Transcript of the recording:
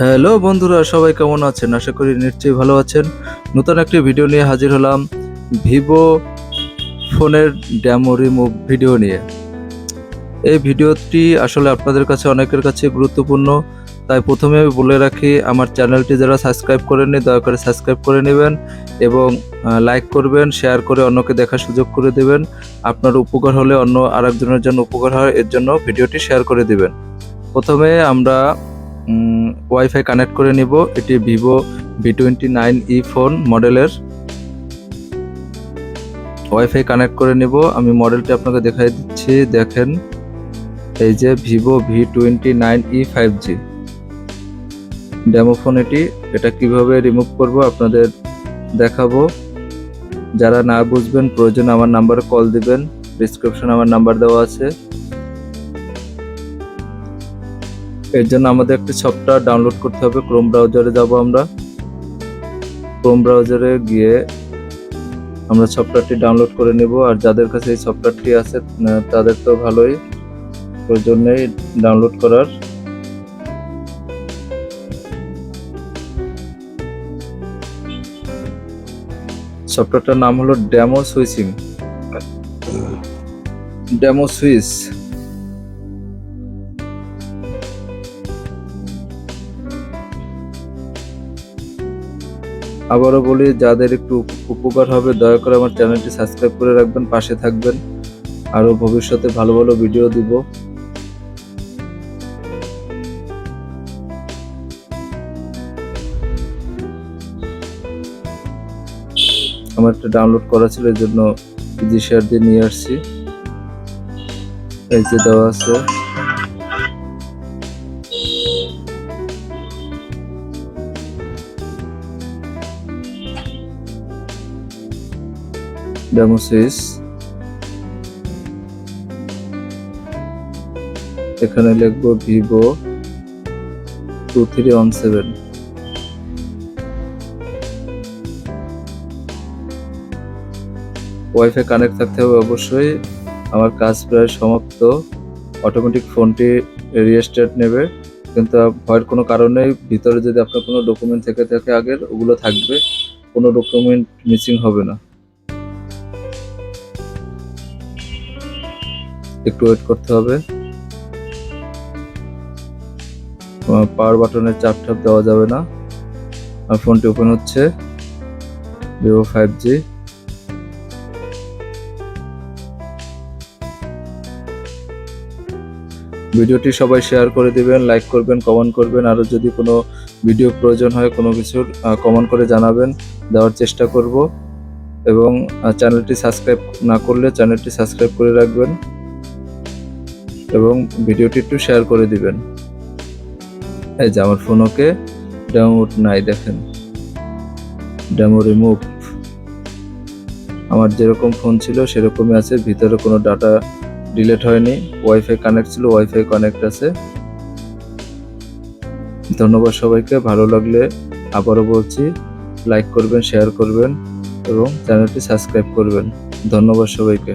Hello বন্ধুরা, সবাই কেমন আছেন? আশা করি নিশ্চয়ই ভালো আছেন। নতুন একটি ভিডিও নিয়ে হাজির হলাম ভিভো ফোনের ড্যামো রিমুভ ভিডিও নিয়ে। এই ভিডিওটি আসলে আপনাদের কাছে, অনেকের কাছে গুরুত্বপূর্ণ। তাই প্রথমে আমি বলে রাখি, আমার চ্যানেলটি যারা সাবস্ক্রাইব করেননি, দয়া করে সাবস্ক্রাইব করে নেবেন এবং লাইক করবেন শেয়ার করে অন্যকে দেখার সুযোগ করে দেবেন। আপনার উপকার হলে অন্য আরেকজনের জন্য উপকার হয়, এর জন্য ভিডিওটি শেয়ার করে দেবেন। প্রথমে আমরা ওয়াইফাই কানেক্ট করে নিব। এটি Vivo V twenty nine E phone মডেলের ওয়াইফাই কানেক্ট করে নিব। আমি মডেলটি আপনাকে দেখাই দিচ্ছি। দেখেন, এই যে Vivo V twenty nine E five G demo phone এটি। এটা কীভাবে রিমুভ করব আপনাদের দেখাবো। যারা না বুঝবেন, প্রয়োজন আমার নাম্বারে কল দিবেন। ডিসক্রিপশন আমার নাম্বার দেওয়া আছে। এর জন্য আমাদের একটি সফটওয়্যার ডাউনলোড করতে হবে। ক্রোম ব্রাউজারে যাব আমরা। ক্রোম ব্রাউজারে গিয়ে আমরা সফটওয়্যারটি ডাউনলোড করে নেব। আর যাদের কাছে এই সফটওয়্যারটি আছে তাদের তো ভালোই প্রয়োজন নেই ডাউনলোড করার। সফটওয়্যারটার নাম হলো ড্যামো সুইচিং ডেমো সুইচ আবারও বলি, যাদের একটু উপকার হবে, দয়া করে আমার চ্যানেলটি সাবস্ক্রাইব করে রাখবেন, পাশে থাকবেন। আরও ভবিষ্যতে ভালো ভালো ভিডিও দিব। আমার একটা ডাউনলোড করা ছিল এর জন্য ইজি শেয়ার দিয়ে নিয়ে আসছি। এই যে দেওয়া আছে। ডেমো সুইচ এখানে লিখব Vivo two three one seven wifi connect থাকতে হবে অবশ্যই। আমার কাজ প্রায় সমাপ্ত। অটোমেটিক ফোনটি রিস্টার্ট নেবে। কিন্তু ভয়ের কোনো কারণেই ভিতরে যদি আপনার কোনো ডকুমেন্ট থেকে থাকে আগের, ওগুলো থাকবে। কোনো ডকুমেন্ট মিসিং হবে না। একটু ওয়েট করতে হবে। পাওয়ার বাটনের চাপ টাপ দেওয়া যাবে না। আর ফোনটি ওপেন হচ্ছে। ভিভো ফাইভ জি ভিডিওটি সবাই শেয়ার করে দিবেন লাইক করবেন কমেন্ট করবেন। আরও যদি কোনো ভিডিও প্রয়োজন হয়, কোনো কিছুর কমেন্ট করে জানাবেন। দেওয়ার চেষ্টা করব। এবং চ্যানেলটি সাবস্ক্রাইব না করলে চ্যানেলটি সাবস্ক্রাইব করে রাখবেন। এবং ভিডিওটি একটু শেয়ার করে দিবেন। এই যে আমার ফোন ওকে ডেমো নাই, দেখেন। ডেমো রিমুভ আমার যেরকম ফোন ছিল, সেরকমই আছে। ভিতরে কোনো ডাটা ডিলেট হয়নি। ওয়াইফাই কানেক্ট ছিল ওয়াইফাই কানেক্ট আছে। ধন্যবাদ সবাইকে, ভালো লাগলে আবারও বলছি লাইক করবেন শেয়ার করবেন এবং চ্যানেলটি সাবস্ক্রাইব করবেন। ধন্যবাদ সবাইকে।